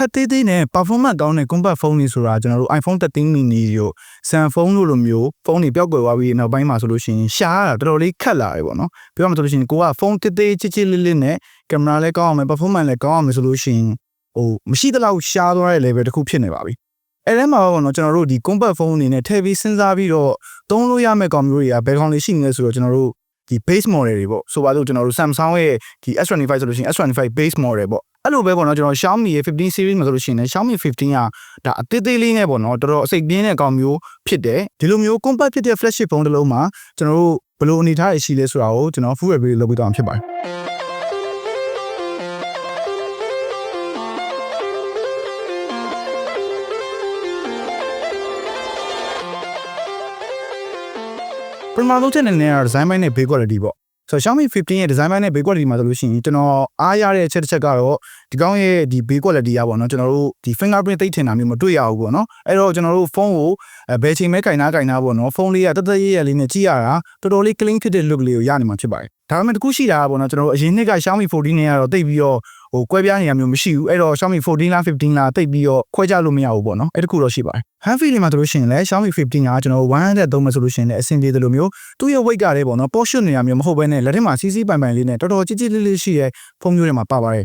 ခက်သေးသေးနဲ့ performance ကောင်းတဲ့ compact phone တွေဆိုတာကျွန်တော်တို့ iPhone 13 mini တို့ Samsung တို့လိုမျိုးဖုန်းတွေပျောက်ကွယ်သွားပြီးနောက်ပိုင်းမှာဆိုလို့ရှိရင်ရှားရတာတော်တော်လေးခက်လာတယ်ပေါ့နော်ပြောရမှာဆိုလို့ရှိရင်ကိုကဖုန်းတစ်သေးချစ်ချစ်လေးလေးနဲ့ကင်မရာလည်းကောင်းအောင်မယ် performance လည်းကောင်းအောင်မယ်ဆိုလို့ရှိရင်ဟိုမရှိသလောက်ရှားသွားတဲ့ level တစ်ခုဖြစ်နေပါပြီအဲ့ထဲမှာပေါ့နော်ကျွန်တော်တို့ဒီ compact phone အနေနဲ့ထည့်ပြီးစဉ်းစားပြီးတော့သုံးလို့ရမယ့်ကောင်မျိုးတွေကဘယ်ကောင်လေးရှိနေလဲဆိုတော့ကျွန်တော်တို့ဒီ base model တွေပေါ့ဆိုပါစို့ကျွန်တော်တို့ Samsung ရဲ့ဒီ S25 ဆိုလို့ရှိရင် S25 base model ပေါ့ အဲ့လိုပဲပေါ့နော်ကျွန်တော် Xiaomi ရဲ့15 series မှာဆိုလို့ရှိရင်လည်း Xiaomi 15ကဒါအသေးသေးလေးနဲ့ပေါ့နော်တော်တော်အစိတ်ပြင်းတဲ့ကောင်မျိုးဖြစ်တယ်ဒီလိုမျိုး compact ဖြစ်တဲ့ flagship phone တစ်လုံးမှာကျွန်တော်တို့ဘယ်လိုအနေထားရရှိလဲဆိုတာကိုကျွန်တော် full review လုပ်ပေးသွားမှာဖြစ်ပါတယ်ပထမဆုံးချက်အနေနဲ့ကတော့ design ဘိုင်းနဲ့ build quality ပေါ့ ဆိုတော့ Xiaomi 15ရဲ့ design ဘိုင်းနဲ့ build quality မှာဆိုလို့ရှိရင်ကျွန်တော်အားရတဲ့အချက်တစ်ချက်ကတော့ဒီကောင်းရဲ့ဒီ build quality อ่ะပေါ့နော်ကျွန်တော်တို့ဒီ fingerprint သိပ်ထင်တာမျိုးမတွေ့ရဘူးပေါ့နော်အဲ့တော့ကျွန်တော်တို့ဖုန်းကိုဘယ်ချိန်မဲကင်နာကင်နာပေါ့နော်ဖုန်းလေးကတသက်ရရလေးနဲ့ကြည့်ရတာတော်တော်လေး clean ဖြစ်တဲ့ look လေးကိုရနေမှာဖြစ်ပါတယ်ဒါပေမဲ့တခုရှိတာကပေါ့နော်ကျွန်တော်တို့အရင်နှစ်က Xiaomi 14နဲ့ကတော့တိတ်ပြီးတော့ ဟိုကွဲပြားနေရမျိုးမရှိဘူးအဲ့တော့ Xiaomi 14လား15လားတိတ်ပြီးတော့ခွဲခြားလို့မရဘူးပေါ့နော်အဲ့တခုတော့ရှိပါတယ် Hand feel မှာဆိုလို့ရှိရင်လည်း Xiaomi 15ကကျွန်တော်100သုံးမယ်ဆိုလို့ရှိရင်လည်းအဆင်ပြေတယ်လို့မျိုးသူ့ရဲ့ weight ကလည်းပေါ့နော် portion နေရမျိုးမဟုတ်ဘဲနဲ့လက်ထက်မှာစီးစီးပိုင်ပိုင်လေးနဲ့တော်တော်ကြီးကြီးလေးလေးရှိတဲ့ဖုန်းမျိုးတွေမှာပါပါတယ်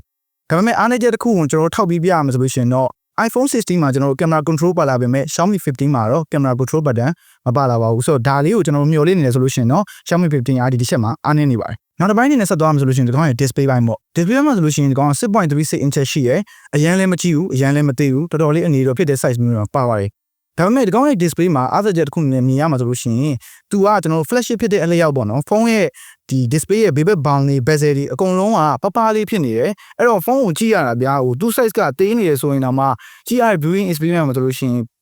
ဒါပေမဲ့အားနည်းချက်တစ်ခုကိုကျွန်တော်ထောက်ပြီးပြရမှာဆိုလို့ရှိရင်တော့ iPhone 16မှာကျွန်တော်တို့ camera control ပါလာပေမဲ့ Xiaomi 15မှာတော့ camera control button မပါလာပါဘူးဆိုတော့ဒါလေးကိုကျွန်တော်မျှော်လင့်နေတယ်ဆိုလို့ရှိရင်တော့ Xiaomi 15အားဒီတစ်ချက်မှာအားနည်းနေပါတယ် နောက်တစ်ပိုင်းအနေနဲ့ဆက်သွားမှာဆိုလို့ရှိရင်ဒီကောင်ရဲ့ display ပိုင်းပေါ့ display မှာဆိုလို့ရှိရင်ဒီကောင်6.36 inch ရှိရယ်အရန်လည်းမကြည့်ဘူးအရန်လည်းမသိဘူးတော်တော်လေးအနေတော့ဖြစ်တဲ့ size မျိုးတော့ပါပါတယ်ဒါပေမဲ့ဒီကောင်ရဲ့ display မှာ other jet တစ်ခုနဲ့မြင်ရမှာဆိုလို့ရှိရင်သူကကျွန်တော် flagship ဖြစ်တဲ့အလျောက်ပေါ့နော်ဖုန်းရဲ့ဒီ display ရဲ့ baby bound တွေ bezel တွေအကုန်လုံးကပပလေးဖြစ်နေတယ်အဲ့တော့ဖုန်းကိုကြည့်ရတာဗျာဟိုသူ size ကတေးနေရဆိုရင်တော့မှကြည့်ရတဲ့ viewing experience မှာဆိုလို့ရှိရင်ဟို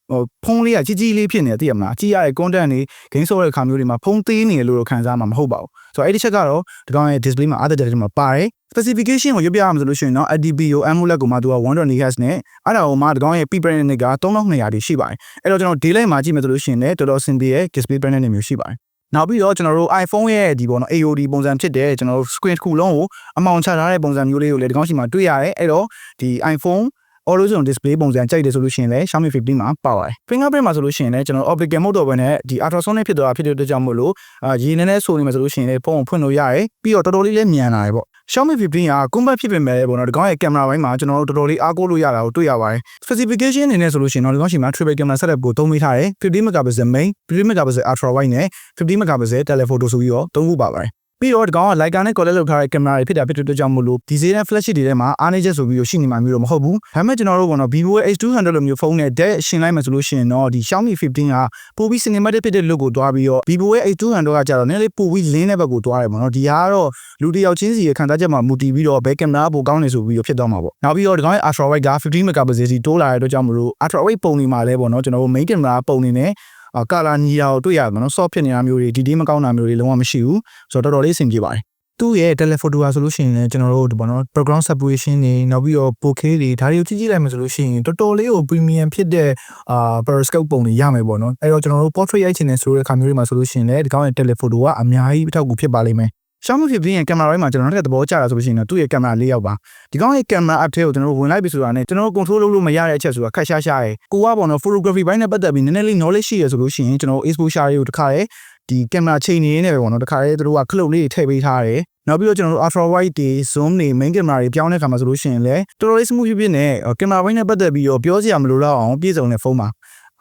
ဖုန်းလေးကကြီးကြီးလေးဖြစ်နေတယ်သိရမလားကြည့်ရတဲ့ content တွေ game ဆော့တဲ့ခါမျိုးတွေမှာဖုန်းသေးနေတယ်လို့တော့ခံစားမှာမဟုတ်ပါဘူးဆိုတော့အဲ့ဒီချက်ကတော့ဒီကောင်ရဲ့ display မှာ other data တွေမှာပါတယ် specification ကိုရွပြရမှာဆိုလို့ရှိရင်တော့ ADPO AMOLED ကိုမှသူက120 Hz နဲ့အဲ့ဒါကိုမှဒီကောင်ရဲ့ P brand နဲ့က3200တိရှိပါတယ်အဲ့တော့ကျွန်တော် delay မှာကြည့်မယ်ဆိုလို့ရှိရင်လည်းတော်တော်စင်ပြေရဲ့ display brand နဲ့မျိုးရှိပါတယ်နောက်ပြီးတော့ကျွန်တော်တို့ iPhone ရဲ့ဒီပေါ့နော် AOD ပုံစံဖြစ်တဲ့ကျွန်တော်တို့ screen တစ်ခုလုံးကိုအမောင်ချထားတဲ့ပုံစံမျိုးလေးကိုလည်းဒီကောင်ရှိမှာတွေ့ရတယ်အဲ့တော့ဒီ iPhone auto zoom display ပုံစံကြိုက်တယ်ဆိုလို့ရှိရင်လည်း Xiaomi 15မှာပါပါတယ် fingerprint မှာဆိုလို့ရှိရင်လည်းကျွန်တော် optical mode တော့ပဲနဲ့ဒီ ultrasonic ဖြစ်သွားတာဖြစ်တဲ့အတွက်ကြောင့်မို့လို့အာရေနည်းနည်းဆိုနေမှာဆိုလို့ရှိရင်လည်းဖုန်းကိုဖွင့်လို့ရတယ်ပြီးတော့တော်တော်လေးလည်းမြန်လာတယ်ပေါ့ Xiaomi 15က compact ဖြစ်ပေမဲ့ပေါ့နော်ဒီကောင်ရဲ့ camera ဘိုင်းမှာကျွန်တော်တို့တော်တော်လေးအားကိုးလို့ရတာကိုတွေ့ရပါတယ် specification အနေနဲ့ဆိုလို့ရှိရင်တော့ဒီကောင်ရှိမှာ triple camera setup ကိုသုံးပေးထားတယ်50 megapixel main 50 megapixel ultra wide နဲ့50 megapixel telephoto ဆိုပြီးတော့သုံးခုပါပါတယ် ပြီးတော့ဒီကောင်က Leica နဲ့ collect လုပ်ထားတဲ့ကင်မရာတွေဖြစ်တာဖြစ်တဲ့အတွက်ကြောင့်မို့လို့ဒီဈေးနဲ့ flash တွေထဲမှာအားနည်းချက်ဆိုပြီးတော့ရှိနေမှာမျိုးတော့မဟုတ်ဘူးဒါပေမဲ့ကျွန်တော်တို့ကတော့ Vivo X200 လိုမျိုးဖုန်းနဲ့ dead ရှင်းလိုက်မှဆိုလို့ရှိရင်တော့ဒီ Xiaomi 15ကပိုပြီး cinematic ဖြစ်တဲ့ look ကိုတွားပြီးတော့ Vivo X200 ကကြတော့နည်းနည်းလေးပိုပြီးလင်းတဲ့ဘက်ကိုတွားတယ်ပေါ့နော်ဒီဟာကတော့လူတစ်ယောက်ချင်းစီရဲ့ခံစားချက်မှာမူတည်ပြီးတော့ဘယ်ကင်မရာပိုကောင်းနေဆိုပြီးတော့ဖြစ်သွားမှာပေါ့နောက်ပြီးတော့ဒီကောင်ရဲ့ ultra wide က50 megapixel စီတိုးလာတဲ့အတွက်ကြောင့်မို့လို့ ultra wide ပုံတွေမှာလည်းပေါ့နော်ကျွန်တော်တို့ main camera ပုံနေနဲ့အာ ကာလာညီတာကိုတွေ့ရတယ်နော် soft ဖြစ်နေတာမျိုးတွေဒီဒီမကောင်းတာမျိုးတွေလုံးဝမရှိဘူးဆိုတော့တော်တော်လေးအဆင်ပြေပါတယ်သူ့ရဲ့ telephoto ဟာဆိုလို့ရှိရင်လည်းကျွန်တော်တို့ဒီပေါ့နော် background separation တွေနောက်ပြီးတော့ 4K တွေဒါတွေကိုကြည့်ကြည့်လိုက်မှဆိုလို့ရှိရင်တော်တော်လေးကို premium ဖြစ်တဲ့အာ periscope ပုံတွေရမယ်ပေါ့နော်အဲ့တော့ကျွန်တော်တို့ portrait ရိုက်ချင်တယ်ဆိုတဲ့ခါမျိုးတွေမှာဆိုလို့ရှိရင်လည်းဒီကောင်းရဲ့ telephoto ကအများကြီးအထောက်အကူဖြစ်ပါလိမ့်မယ် Xiaomi 15ရဲ့ကင်မရာပိုင်းမှာကျွန်တော်တို့ကသဘောကျတာဆိုလို့ရှိရင်တော့သူ့ရဲ့ကင်မရာ၄ရောက်ပါဒီကောင်ရဲ့ကင်မရာ app ထဲကိုကျွန်တော်တို့ဝင်လိုက်ပြီဆိုတာနဲ့ကျွန်တော်တို့ control လုပ်လို့မရတဲ့အချက်ဆိုတာခက်ရှားရှားရယ်ကိုကပေါ့နော် photography ဘိုင်းနဲ့ပတ်သက်ပြီးနည်းနည်းလေး knowledge ရှိရဆိုလို့ရှိရင်ကျွန်တော် exposure တွေကိုတစ်ခါလေဒီကင်မရာချိန်နေနေပဲပေါ့နော်တစ်ခါလေသူတို့ကခလုတ်လေးတွေထည့်ပေးထားတယ်နောက်ပြီးတော့ကျွန်တော်တို့ ultra wide တွေ zoom တွေ main camera တွေပြောင်းတဲ့ခါမှာဆိုလို့ရှိရင်လည်းတော်တော်လေး smooth ဖြစ်ဖြစ်နဲ့ကင်မရာဘိုင်းနဲ့ပတ်သက်ပြီးတော့ပြောစရာမလိုတော့အောင်ပြည့်စုံတဲ့ဖုန်းပါ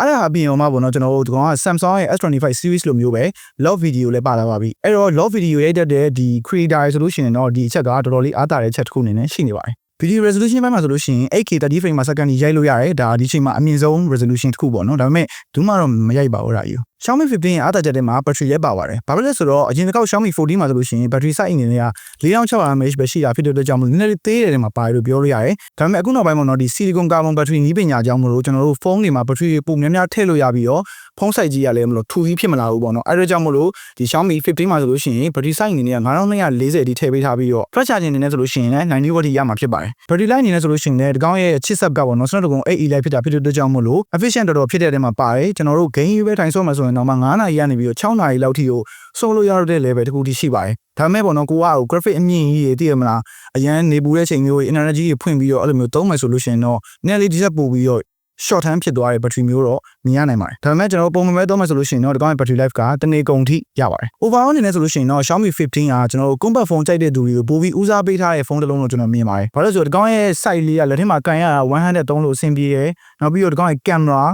အဲ့ဒါအပြင်ရောမှာပေါ့နော်ကျွန်တော်တို့ဒီကောင်က Samsung ရဲ့ S25 series လိုမျိုးပဲ log video လည်းပါလာပါပြီအဲ့တော့ log video ရိုက်တတ်တဲ့ဒီ creator ဆိုလို့ရှိရင်တော့ဒီအချက်ကတော်တော်လေးအားတာတဲ့ချက်တစ်ခုအနေနဲ့ရှိနေပါတယ် video resolution ဘက်မှာဆိုလို့ရှိရင် 8K 30 frame per second ကြီးရိုက်လို့ရတယ်ဒါဒီချိန်မှာအမြင့်ဆုံး resolution တစ်ခုပေါ့နော်ဒါပေမဲ့ဘူးမှတော့မရိုက်ပါဘူးအဲ့ဒါကြီး Xiaomi 15ရဲ့အားသာချက်တွေမှာ battery လည်းပါပါတယ်ဘာဖြစ်လဲဆိုတော့အရင်တစ်ခေါက် Xiaomi 14မှာဆိုလို့ရှိရင် battery size အနေနဲ့က4600 mAh ပဲရှိတာဖြစ်တဲ့အတွက်ကြောင့်မို့နည်းနည်းလေးသေးတယ်တဲ့မှာပါတယ်လို့ပြောလို့ရတယ်ဒါပေမဲ့အခုနောက်ပိုင်းမှာတော့ဒီ silicon carbon battery နီးပညာကြောင့်မလို့ကျွန်တော်တို့ဖုန်းတွေမှာ battery ပုံများများထည့်လို့ရပြီးတော့ဖုန်း size ကြီးကလည်းမလို့ထူကြီးဖြစ်မလာဘူးပေါ့နော်အဲ့ဒါကြောင့်မလို့ဒီ Xiaomi 15မှာဆိုလို့ရှိရင် battery size အနေနဲ့က9240တိထည့်ပေးထားပြီးတော့ fast charging အနေနဲ့ဆိုလို့ရှိရင်လည်း90 watt ရမှာဖြစ်ပါတယ် battery life အနေနဲ့ဆိုလို့ရှိရင်လည်းဒီကောင်းရဲ့ chipset ကပေါ့နော် Snapdragon 8E လိုက်ဖြစ်တာဖြစ်တဲ့အတွက်ကြောင့်မလို့ efficient တော်တော်ဖြစ်တဲ့တဲမှာပါတယ်ကျွန်တော်တို့ game ပဲထိုင်ဆော့မှာဆိုရင်ရင်တော့မှ9နာရီကနေပြီးတော့6နာရီလောက်ထိကိုဆုံးလို့ရတဲ့ level တခုထိရှိပါတယ်ဒါပေမဲ့ပေါ့နော်ကိုကဟို graphic အမြင့်ကြီးတွေသိရမလားအရန်နေပူတဲ့ချိန်မျိုးတွေ energy ကြီးတွေဖွင့်ပြီးတော့အဲ့လိုမျိုးသုံးမယ်ဆိုလို့ရှိရင်တော့နည်းလေးဒီဆက်ပို့ပြီးတော့ short term ဖြစ်သွားတဲ့ battery မျိုးတော့မြင်ရနိုင်ပါတယ်ဒါပေမဲ့ကျွန်တော်ပုံမှန်ပဲသုံးမယ်ဆိုလို့ရှိရင်တော့ဒီကောင်ရဲ့ battery life ကတနေ့ကုန်ထိရပါတယ် overall အနေနဲ့ဆိုလို့ရှိရင်တော့ Xiaomi 15ကကျွန်တော်တို့ compact phone ကြိုက်တဲ့သူတွေကိုပိုပြီးဦးစားပေးထားတဲ့ဖုန်းတစ်လုံးလို့ကျွန်တော်မြင်ပါတယ်ဘာလို့လဲဆိုတော့ဒီကောင်ရဲ့ size လေးကလက်ထဲမှာကန်ရတာ100သုံးလို့အဆင်ပြေရယ်နောက်ပြီးတော့ဒီကောင်ရဲ့ camera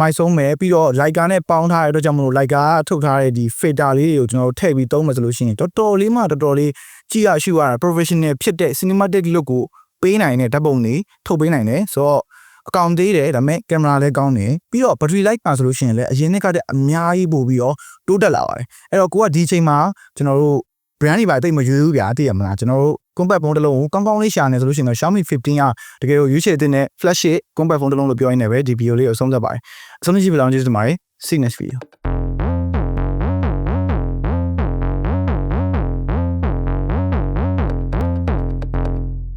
မိုက်ဆုံးမယ်ပြီးတော့ Leica နဲ့ပေါင်းထားတဲ့အတွက်ကြောင့်မလို့ Leica ကထုတ်ထားတဲ့ဒီ filter လေးတွေကိုကျွန်တော်တို့ထည့်ပြီးသုံးမယ်ဆိုလို့ရှိရင်တော်တော်လေးမှတော်တော်လေးကြည့်ရရှုရတာ professional ဖြစ်တဲ့ cinematic look ကိုပေးနိုင်တဲ့ဓာတ်ပုံတွေထုတ်ပေးနိုင်တယ်ဆိုတော့အကောင်သေးတယ်ဒါပေမဲ့ကင်မရာလည်းကောင်းတယ်ပြီးတော့ battery life ပါဆိုလို့ရှိရင်လည်းအရင်နှစ်ကတည်းကအများကြီးပို့ပြီးတော့တိုးတက်လာပါတယ်အဲ့တော့ကိုကဒီအချိန်မှာကျွန်တော်တို့ brand တွေပါတိတ်မရွေးဘူးဗျာသိရမလားကျွန်တော်တို့ compact phone တစ်လုံးကိုကောင်းကောင်းလေးရှာနေဆိုလို့ရှိရင်တော့ Xiaomi 15ကတကယ်ကိုရွေးချယ်တဲ့ flagship compact phone တစ်လုံးလို့ပြောရင်းနဲ့ပဲဒီ video လေးကိုအဆုံးသတ်ပါတယ်အဆုံးသတ်ကြည့်ပြလို့ကျေးဇူးတင်ပါတယ် see you next video